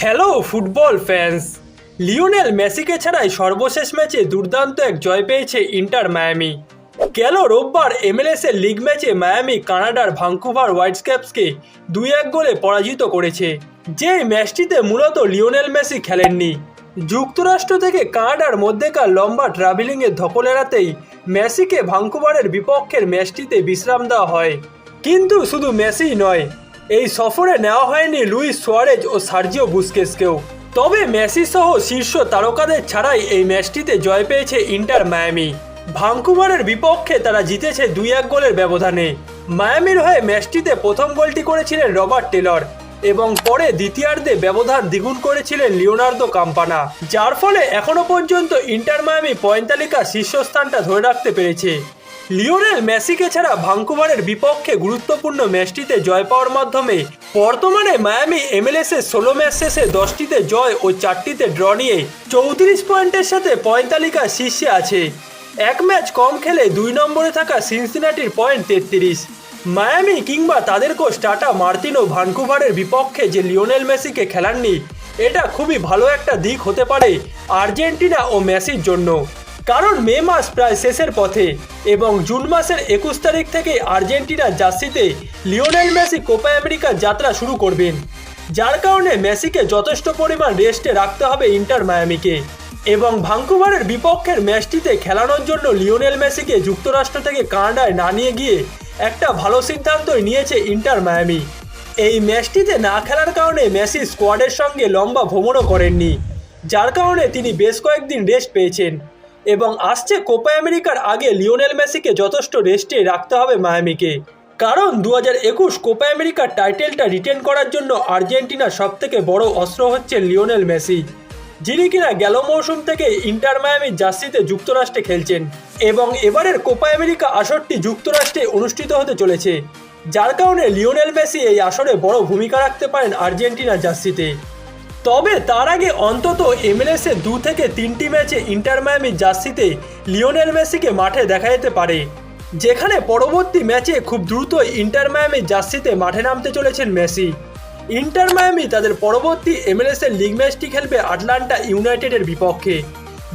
Hello football fans Lionel মেসিকে ছাড়াই সর্বশেষ ম্যাচে দুর্দান্ত এক জয় পেয়েছে ইন্টার মায়ামি। গেল রোববার এমএলএস এর লিগ ম্যাচে মায়ামি কানাডার ভাঙ্কুভার হোয়াইটস ক্যাপসকে দুই এক গোলে পরাজিত করেছে। যে ম্যাচটিতে মূলত লিওনেল মেসি খেলেননি। যুক্তরাষ্ট্র থেকে কানাডার মধ্যেকার লম্বা ট্রাভেলিংয়ের ধকল এড়াতেই মেসিকে ভাঙ্কুভারের বিপক্ষের ম্যাচটিতে বিশ্রাম দেওয়া হয়। কিন্তু শুধু মেসিই নয় এই সফরে নেওয়া হয়নি লুইস সোয়ারেজ ও সার্জিও বুস্কেসকেও তবে মেসি সহ শীর্ষ তারকাদের ছাড়াই এই ম্যাচটিতে জয় পেয়েছে ইন্টার মায়ামি। ভাঙ্কুভারের বিপক্ষে তারা জিতেছে দুই এক গোলের ব্যবধানে। মায়ামির হয়ে ম্যাচটিতে প্রথম গোলটি করেছিলেন রবার্ট টেলর এবং পরে দ্বিতীয়ার্ধে ব্যবধান দ্বিগুণ করেছিলেন লিওনার্দো কাম্পানা, যার ফলে এখনও পর্যন্ত ইন্টার মায়ামি পয়েন্ট তালিকার শীর্ষস্থানটা ধরে রাখতে পেরেছে। লিওনেল মেসিকে ছাড়া ভাঙ্কুভারের বিপক্ষে গুরুত্বপূর্ণ ম্যাচটিতে জয় পাওয়ার মাধ্যমে বর্তমানে মায়ামি এমএলএস এর ষোলো ম্যাচ শেষে দশটিতে জয় ও চারটিতে ড্র নিয়ে চৌত্রিশ পয়েন্টের সাথে পয়েন্ট শীর্ষে আছে। এক ম্যাচ কম খেলে দুই নম্বরে থাকা সিনসিনাটির পয়েন্ট তেত্রিশ। মায়ামি কিংবা তাদের কোচ টাটা মার্তিনো ভানকুভারের বিপক্ষে যে লিওনেল মেসিকে খেলাননি, এটা খুবই ভালো একটা দিক হতে পারে আর্জেন্টিনা ও মেসির জন্য। কারণ মে মাস প্রায় শেষের পথে এবং জুন মাসের একুশ তারিখ থেকে আর্জেন্টিনার জার্সিতে লিওনেল মেসি কোপা আমেরিকার যাত্রা শুরু করবেন। যার কারণে মেসিকে যথেষ্ট পরিমাণ রেস্টে রাখতে হবে ইন্টার মায়ামিকে এবং ভাঙ্কুভারের বিপক্ষের ম্যাচটিতে খেলানোর জন্য লিওনেল মেসিকে যুক্তরাষ্ট্র থেকে কানাডায় না নিয়ে গিয়ে একটা ভালো সিদ্ধান্তই নিয়েছে ইন্টার মায়ামি। এই ম্যাচটিতে না খেলার কারণে মেসি স্কোয়াডের সঙ্গে লম্বা ভ্রমণও করেননি, যার কারণে তিনি বেশ কয়েকদিন রেস্ট পেয়েছেন। এবং আসছে কোপা আমেরিকার আগে লিওনেল মেসিকে যথেষ্ট রেস্টে রাখতে হবে মায়ামিকে। কারণ দু হাজার একুশ কোপা আমেরিকার টাইটেলটা রিটেন করার জন্য আর্জেন্টিনার সবথেকে বড় অস্ত্র হচ্ছে লিওনেল মেসি, যিনি কিনা গেল মৌসুম থেকে ইন্টার মায়ামির জার্সিতে যুক্তরাষ্ট্রে খেলছেন এবং এবারের কোপা আমেরিকা আসরটি যুক্তরাষ্ট্রে অনুষ্ঠিত হতে চলেছে, যার কারণে লিওনেল মেসি এই আসরে বড় ভূমিকা রাখতে পারেন আর্জেন্টিনা জার্সিতে। তবে তার আগে অন্তত এমএলএস দু থেকে তিনটি ম্যাচে ইন্টার মায়ামির জার্সিতে লিওনেল মেসিকে মাঠে দেখা যেতে পারে, যেখানে পরবর্তী ম্যাচে খুব দ্রুত ইন্টার মায়ামির জার্সিতে মাঠে নামতে চলেছেন মেসি। ইন্টার মায়ামি তাদের পরবর্তী এমএলএস এর লিগ ম্যাচটি খেলবে আটলান্টা ইউনাইটেডের বিপক্ষে,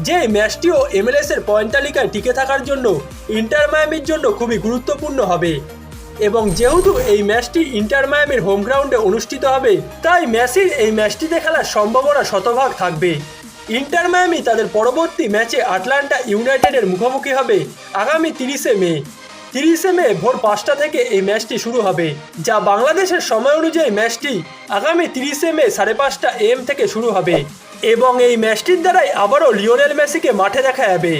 যে ম্যাচটিও এমএলএস এর পয়েন্ট তালিকায় টিকে থাকার জন্য ইন্টার মায়ামির জন্য খুবই গুরুত্বপূর্ণ হবে। এবং যেহেতু এই ম্যাচটি ইন্টার মায়ামির হোম গ্রাউন্ডে অনুষ্ঠিত হবে, তাই মেসির এই ম্যাচটিতে খেলার সম্ভাবনা শতভাগ থাকবে। ইন্টার মায়ামি তাদের পরবর্তী ম্যাচে আটলান্টা ইউনাইটেডের মুখোমুখি হবে আগামী তিরিশে মে। তিরিশে মে ভোর পাঁচটা থেকে এই ম্যাচটি শুরু হবে, যা বাংলাদেশের সময় অনুযায়ী ম্যাচটি আগামী তিরিশে মে সাড়ে পাঁচটা এম থেকে শুরু হবে এবং এই ম্যাচটির দ্বারাই আবারও লিওনেল মেসিকে মাঠে দেখা যাবে।